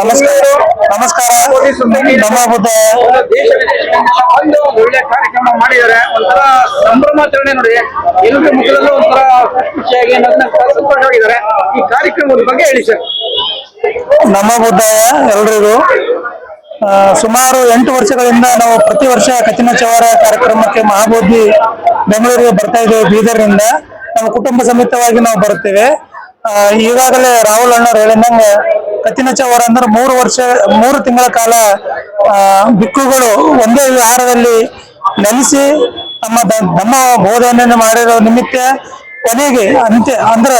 ನಮಸ್ಕಾರ ನಮಸ್ಕಾರ. ಒಂದು ಒಳ್ಳೆ ಕಾರ್ಯಕ್ರಮ ಮಾಡಿದ್ದಾರೆ. ಒಂಥರ ಸಂಭ್ರಮಾಚರಣೆ ನೋಡಿ. ಎಲ್ಲರೂ ಮುಖದಲ್ಲೂ ಒಂಥರ ಖುಷಿಯಾಗಿ ಅನ್ನೋದನ್ನ ಸಂತೋಷವಾಗಿದ್ದಾರೆ. ಈ ಕಾರ್ಯಕ್ರಮದ ಬಗ್ಗೆ ಹೇಳಿ ಸರ್. ನಮ್ಮ ಬುದ್ಧಾಯ ಎಲ್ರಿಗೂ. ಸುಮಾರು ಎಂಟು ವರ್ಷಗಳಿಂದ ನಾವು ಪ್ರತಿ ವರ್ಷ ಕಠಿಣ ಚವರ ಕಾರ್ಯಕ್ರಮಕ್ಕೆ ಮಹಾಬೋಧಿ ಬೆಂಗಳೂರಿಗೆ ಬರ್ತಾ ಇದ್ದೇವೆ ಬೀದರ್ನಿಂದ. ನಮ್ಮ ಕುಟುಂಬ ಸಮೇತವಾಗಿ ನಾವು ಬರುತ್ತೇವೆ. ಈಗಾಗಲೇ ರಾಹುಲ್ ಅಣ್ಣವ್ರು ಹೇಳಿದಂಗೆ ಕಠಿಣ ಚವರ ಅಂದ್ರೆ ಮೂರು ವರ್ಷ, ಮೂರು ತಿಂಗಳ ಕಾಲ ಬಿಕ್ಕುಗಳು ಒಂದೇ ವಿಹಾರದಲ್ಲಿ ನೆಲೆಸಿ ನಮ್ಮ ನಮ್ಮ ಬೋಧನೆಯನ್ನು ಮಾಡಿರೋ ನಿಮಿತ್ತ ಕೊನೆಗೆ ಅಂತ್ಯ ಅಂದ್ರ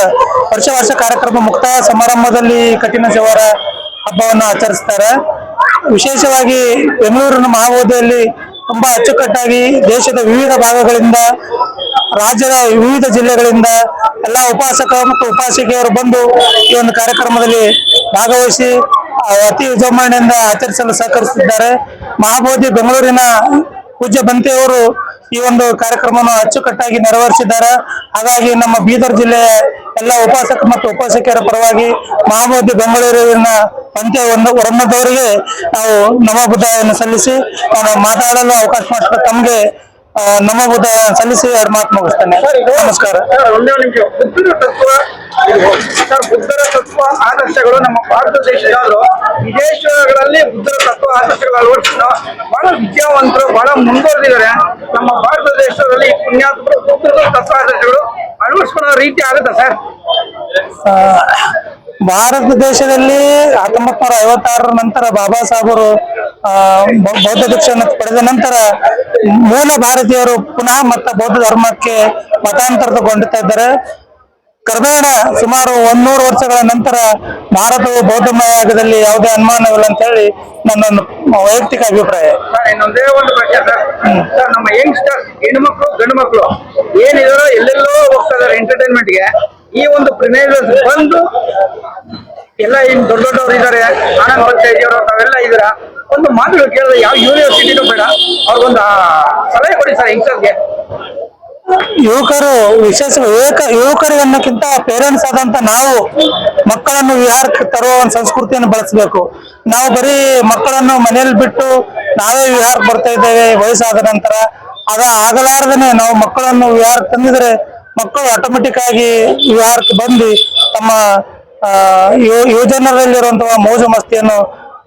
ವರ್ಷ ವರ್ಷ ಕಾರ್ಯಕ್ರಮ ಮುಕ್ತಾಯ ಸಮಾರಂಭದಲ್ಲಿ ಕಠಿಣ ಸೇವಾರ ಹಬ್ಬವನ್ನು ಆಚರಿಸ್ತಾರೆ. ವಿಶೇಷವಾಗಿ ಬೆಂಗಳೂರಿನ ಮಹಾಬೋಧಿಯಲ್ಲಿ ತುಂಬಾ ಅಚ್ಚುಕಟ್ಟಾಗಿ ದೇಶದ ವಿವಿಧ ಭಾಗಗಳಿಂದ, ರಾಜ್ಯದ ವಿವಿಧ ಜಿಲ್ಲೆಗಳಿಂದ ಎಲ್ಲ ಉಪಾಸಕ ಮತ್ತು ಉಪಾಸಕಿಯವರು ಬಂದು ಈ ಒಂದು ಕಾರ್ಯಕ್ರಮದಲ್ಲಿ ಭಾಗವಹಿಸಿ ಅತಿ ವಿಜೃಂಭಣೆಯಿಂದ ಆಚರಿಸಲು ಸಹಕರಿಸಿದ್ದಾರೆ ಮಹಾಬೋಧಿ ಬೆಂಗಳೂರಿನ ಪೂಜ್ಯ ಬಂತೆಯವರು ಈ ಒಂದು ಕಾರ್ಯಕ್ರಮವನ್ನು ಅಚ್ಚುಕಟ್ಟಾಗಿ ನೆರವೇರಿಸಿದ್ದಾರೆ. ಹಾಗಾಗಿ ನಮ್ಮ ಬೀದರ್ ಜಿಲ್ಲೆಯ ಎಲ್ಲ ಉಪಾಸಕ ಮತ್ತು ಉಪಾಸಕಿಯರ ಪರವಾಗಿ ಮಹಾಮೂದಿ ಬೆಂಗಳೂರಿನ ಪಂಚ ಒಂದು ವರಣ್ಣದವರಿಗೆ ನಾವು ನಮಬುದ್ಧವನ್ನು ಸಲ್ಲಿಸಿ ಮಾತಾಡಲು ಅವಕಾಶ ಮಾಡಿದ ತಮಗೆ ಆ, ನಮಬುದ್ಧ ಸಲ್ಲಿಸಿ ಎರಡು ಮಾತು ಮುಗಿಸ್ತೇನೆ. ನಮಸ್ಕಾರ. ಒಂದೇ ನಿಮಿಷ. ಬುದ್ಧರ ತತ್ವ ಸರ್ ಬುದ್ಧರ ತತ್ವ ಆದರ್ಶಗಳು ನಮ್ಮ ಭಾರತ ದೇಶದಲ್ಲೂ ವಿದೇಶಗಳಲ್ಲಿ ಬುದ್ಧರ ತತ್ವ ಆದರ್ಶಗಳು ಅಳವಡಿಸಿದ ಬಹಳ ವಿದ್ಯಾವಂತರು ಬಹಳ ಮುಂದುವರೆದಿದ್ದಾರೆ. ನಮ್ಮ ಭಾರತ ದೇಶದಲ್ಲಿ ಪುಣ್ಯಾತ್ಮ ಪುಣ್ಯಾತ್ಮರು ಬುದ್ಧರ ತತ್ವ ಆದರ್ಶಗಳು ಅಳವಡಿಸ್ಕೊಳ್ಳೋ ರೀತಿ ಆಗುತ್ತಾ ಸರ್. ಭಾರತ ದೇಶದಲ್ಲಿ ಹತ್ತೊಂಬತ್ ನೂರ ಐವತ್ತಾರರ ನಂತರ ಬಾಬಾ ಸಾಹೇಬರು ಬೌದ್ಧ ದೀಕ್ಷೆಯನ್ನು ಪಡೆದ ನಂತರ ಮೂಲ ಭಾರತೀಯರು ಪುನಃ ಮತ್ತೆ ಬೌದ್ಧ ಧರ್ಮಕ್ಕೆ ಮತಾಂತರಗೊಂಡುತ್ತಾ ಇದ್ದಾರೆ. ಕ್ರಮೇಣ ಸುಮಾರು ಒಂದೂರು ವರ್ಷಗಳ ನಂತರ ಭಾರತವು ಬೌದ್ಧಮಯದಲ್ಲಿ ಯಾವುದೇ ಅನುಮಾನವಿಲ್ಲ ಅಂತ ಹೇಳಿ ನನ್ನ ವೈಯಕ್ತಿಕ ಅಭಿಪ್ರಾಯ. ಇನ್ನೊಂದೇ ಒಂದು ಪ್ರಶ್ನೆ ಸರ್. ಸರ್ ನಮ್ಮ ಯಂಗ್ಸ್ಟರ್ಸ್ ಹೆಣ್ಮಕ್ಳು ಗಂಡು ಮಕ್ಕಳು ಏನಿದಾರೋ ಎಲ್ಲೆಲ್ಲೋ ಹೋಗ್ತಾ ಇದಾರೆ ಎಂಟರ್ಟೈನ್ಮೆಂಟ್ಗೆ ಈ ಒಂದು ಪ್ರಮೇಯ ಬಂದು ಎಲ್ಲ ಇನ್ ದೊಡ್ಡ ದೊಡ್ಡವ್ರು ಇದಾರೆ, ಆನಂದ್ ಪಂಚಾಯತಿಯವರು ತಾವೆಲ್ಲ ಇದ್ದೀರಾ? ಒಂದು ಮಾತುಗಳು ಕೇಳಿದ್ರೆ ಯಾವ ಯೂನಿವರ್ಸಿಟಿನೂ ಬೇಡ. ಅವ್ರಿಗೊಂದು ಸಲಹೆ ಕೊಡಿ ಸರ್ ಯಂಗ್ಸ್ಟರ್ಸ್ಗೆ ಯುವಕರು, ವಿಶೇಷ ಯುವಕ ಯುವಕರು ಅನ್ನೋಕ್ಕಿಂತ ಪೇರೆಂಟ್ಸ್ ಆದಂತ ನಾವು ಮಕ್ಕಳನ್ನು ವಿಹಾರಕ್ಕೆ ತರುವ ಒಂದು ಸಂಸ್ಕೃತಿಯನ್ನು ಬಳಸಬೇಕು. ನಾವು ಬರೀ ಮಕ್ಕಳನ್ನು ಮನೆಯಲ್ಲಿ ಬಿಟ್ಟು ನಾವೇ ವಿಹಾರಕ್ಕೆ ಬರ್ತಾ ಇದ್ದೇವೆ ವಯಸ್ಸಾದ ನಂತರ. ಅದ ಆಗಲಾರ್ದನೆ ನಾವು ಮಕ್ಕಳನ್ನು ವಿಹಾರಕ್ಕೆ ತಂದಿದ್ರೆ ಮಕ್ಕಳು ಆಟೋಮೆಟಿಕ್ ಆಗಿ ವಿಹಾರಕ್ಕೆ ಬಂದು ತಮ್ಮ ಯುವಜನರಲ್ಲಿರುವಂತಹ ಮೋಜು ಮಸ್ತಿಯನ್ನು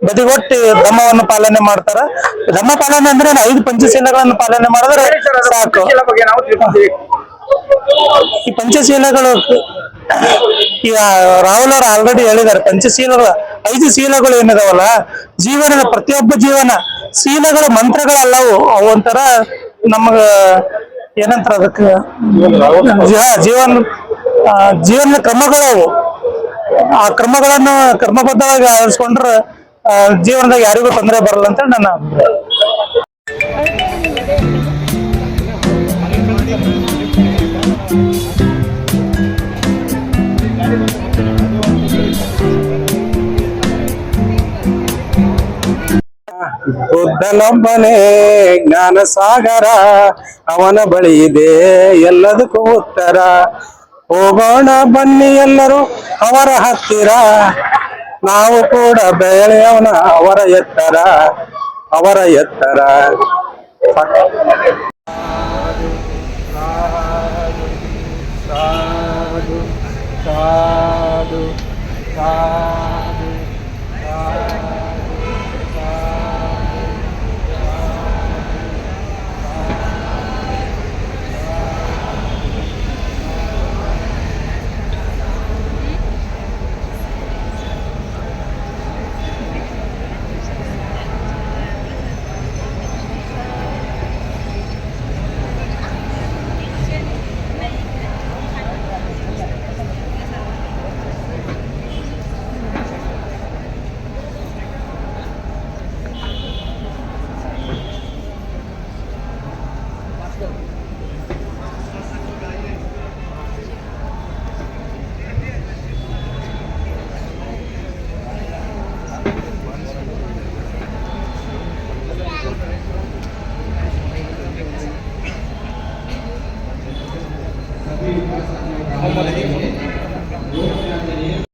ಬದಿಗೊಟ್ಟಿ ಧರ್ಮವನ್ನು ಪಾಲನೆ ಮಾಡ್ತಾರ. ಧರ್ಮ ಪಾಲನೆ ಅಂದ್ರೆ ಐದು ಪಂಚಶೀಲಗಳನ್ನು ಪಾಲನೆ ಮಾಡಿದ್ರೆ ಸಾಕು. ಈ ಪಂಚಶೀಲಗಳು ಈಗ ರಾಹುಲ್ ಅವರು ಆಲ್ರೆಡಿ ಹೇಳಿದ್ದಾರೆ ಪಂಚಶೀಲಗಳು ಐದು ಶೀಲಗಳು ಏನಿದಾವಲ್ಲ ಜೀವನದ ಪ್ರತಿಯೊಬ್ಬ ಜೀವನ ಶೀಲಗಳು ಮಂತ್ರಗಳಲ್ಲವು ಅವು ಒಂಥರ ನಮಗ ಏನಂತಾರ ಅದಕ್ಕೆ? ಜೀವನ ಜೀವನ ಕ್ರಮಗಳು ಅವು. ಆ ಕ್ರಮಗಳನ್ನು ಕ್ರಮಬದ್ಧವಾಗಿ ಅಳವಡಿಸ್ಕೊಂಡ್ರೆ ಆ, ಜೀವನದಾಗ ಯಾರಿಗೂ ತೊಂದರೆ ಬರಲ್ಲ ಅಂತ ನನ್ನ ಅಭಿಪ್ರಾಯ. ಬುದ್ಧನೊಬ್ಬನೇ ಜ್ಞಾನ ಸಾಗರ ಅವನ ಬಳಿ ಇದೆ ಎಲ್ಲದಕ್ಕೂ ಉತ್ತರ. ಹೋಗೋಣ ಬನ್ನಿ ಎಲ್ಲರೂ ಅವರ ಹತ್ತಿರ. ನಾವು ಕೂಡ ಬೆಳೆಯವನ ಅವರ ಎತ್ತರ ಅವರ ಎತ್ತರ. Vamos